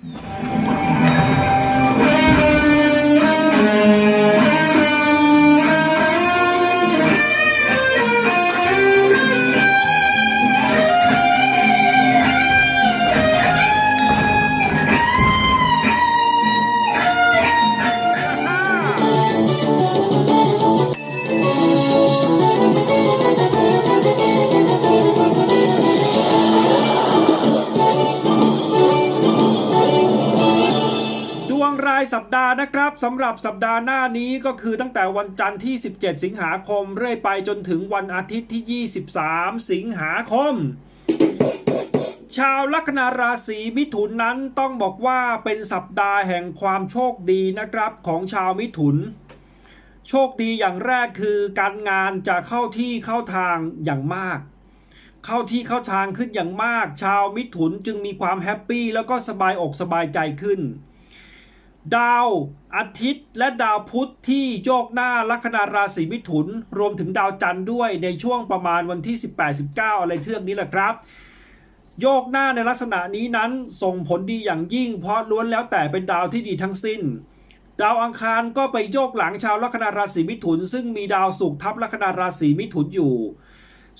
ดายสัปดาห์นะครับสำหรับสัปดาห์หน้านี้ก็คือตั้งแต่วันจันทร์ที่ 17 สิงหาคม เรื่อยไปจนถึงวันอาทิตย์ที่ 23 สิงหาคม ชาวลัคนาราศีมิถุนนั้นต้องบอกว่าเป็นสัปดาห์แห่งความโชคดีนะครับของชาวมิถุน โชคดีอย่างแรกคือการงานจะเข้าที่เข้าทางอย่างมากเข้าที่เข้าทางขึ้นอย่างมาก ชาวมิถุนจึงมีความแฮปปี้แล้วก็สบายอกสบายใจขึ้น ดาวอาทิตย์และดาวพุธที่โยกหน้าลัคนาราศีมิถุน รวมถึงดาวจันทร์ด้วยในช่วงประมาณวันที่ 18-19 อะไรเทือกนี้แหละครับ โยกหน้าในลักษณะนี้นั้นส่งผลดีอย่างยิ่ง เพราะล้วนแล้วแต่เป็นดาวที่ดีทั้งสิ้น ดาวอังคารก็ไปโยกหลังชาวลัคนาราศีมิถุน ซึ่งมีดาวศุกร์ทับลัคนาราศีมิถุนอยู่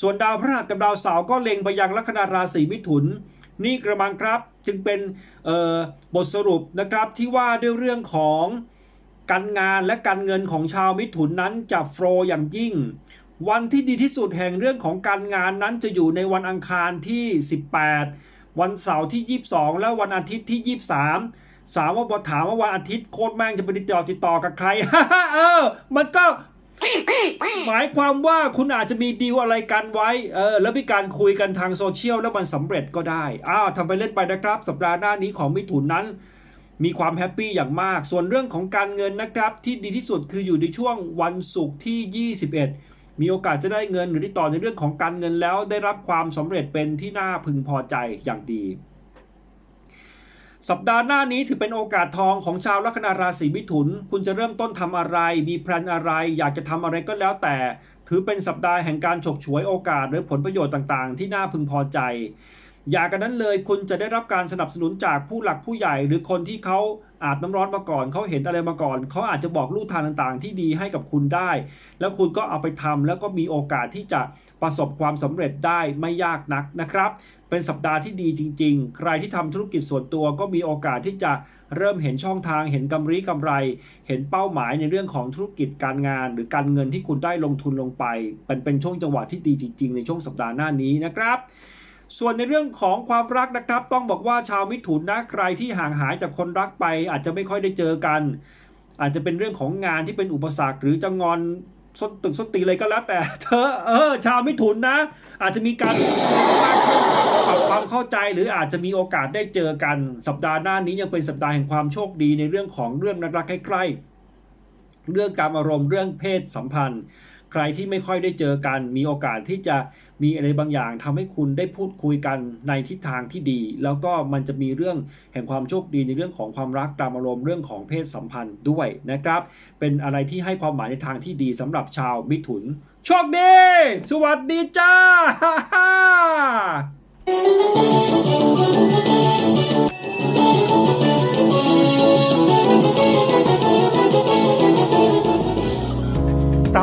ส่วนดาวพฤหัสกับดาวเสาร์ก็เล็งไปยังลัคนาราศีมิถุน นี่กระมังครับจึงเป็นบทสรุปนะครับที่ว่าด้วยเรื่องของการงานและการเงินของชาวมิถุนนั้นจะโฟลว์อย่างยิ่ง วันที่ดีที่สุดแห่งเรื่องของการงานนั้นจะอยู่ในวันอังคารที่ 18 วันเสาร์ที่ 22 และวันอาทิตย์ที่ 23 สาวว่าบอถามว่าวันอาทิตย์โคตรแม่งจะไปติดต่อติดต่อกับใคร เออ มันก็ หมายความว่าคุณอาจจะมีดีลอะไรกันไว้เออแล้วมีการคุยกันทางโซเชียลแล้วมันสำเร็จก็ได้อ้าวทำไปเล่นไปนะครับ สัปดาห์หน้านี้ของมิถุนนั้น มีความแฮปปี้อย่างมาก ส่วนเรื่องของการเงินนะครับ ที่ดีที่สุดคืออยู่ในช่วงวันศุกร์ที่ 21มีโอกาสจะได้เงินหรือติดต่อในเรื่องของการเงินแล้วได้รับความสำเร็จเป็นที่น่าพึงพอใจอย่างดี สัปดาห์หน้านี้ถือเป็นโอกาสทองของชาวลัคนาราศีมิถุน คุณจะเริ่มต้นทำอะไร มีแพลนอะไร อยากจะทำอะไรก็แล้วแต่ ถือเป็นสัปดาห์แห่งการฉกฉวยโอกาสหรือผลประโยชน์ต่างๆ ที่น่าพึงพอใจ อย่ากันนั้นเลยคุณจะได้รับการสนับสนุนจากผู้หลักผู้ใหญ่ หรือคนที่เขาอาบน้ำร้อนมาก่อนเขาเห็นอะไรมาก่อนเขาอาจจะบอกลู่ทางต่างๆ ที่ดีให้กับคุณได้ แล้วคุณก็เอาไปทำแล้วก็มีโอกาสที่จะประสบความสำเร็จได้ไม่ยากนักนะครับ เป็นสัปดาห์ที่ดีจริง ๆ ใครที่ทำธุรกิจส่วนตัวก็มีโอกาสที่จะเริ่มเห็นช่องทางเห็นกำไรกำไร เห็นเป้าหมายในเรื่องของธุรกิจการงาน หรือการเงินที่คุณได้ลงทุนลงไปเป็นเป็นช่วงจังหวะที่ดีจริง ๆ ในช่วงสัปดาห์หน้านี้นะครับ ส่วนในเรื่องของความรักนะครับ ต้องบอกว่าชาวมิถุนนะใครที่ห่างหายจากคนรักไป อาจจะไม่ค่อยได้เจอกัน อาจจะเป็นเรื่องของงานที่เป็นอุปสรรคหรือจะงอนส้นตึกส้นตีเลยก็แล้วแต่เธอเออ ชาวมิถุนนะ อาจจะมีการปรับความเข้าใจหรืออาจจะมีโอกาสได้เจอกัน สัปดาห์หน้านี้ยังเป็นสัปดาห์แห่งความโชคดีในเรื่องของเรื่องรักๆใกล้ๆเรื่องการอารมณ์เรื่องเพศสัมพันธ์ รที่ไม่ค่อยได้เจอกัน มีโอกาสที่จะมีอะไรบางอย่างทำให้คุณได้พูดคุยกันในทิศทางที่ดี แล้วก็มันจะมีเรื่องแห่งความโชคดีในเรื่องของความรักตามอารมณ์เรื่องของเพศสัมพันธ์ด้วยนะครับ เป็นอะไรที่ให้ความหมายในทางที่ดีสำหรับชาวมิถุน โชคดี สวัสดีจ้า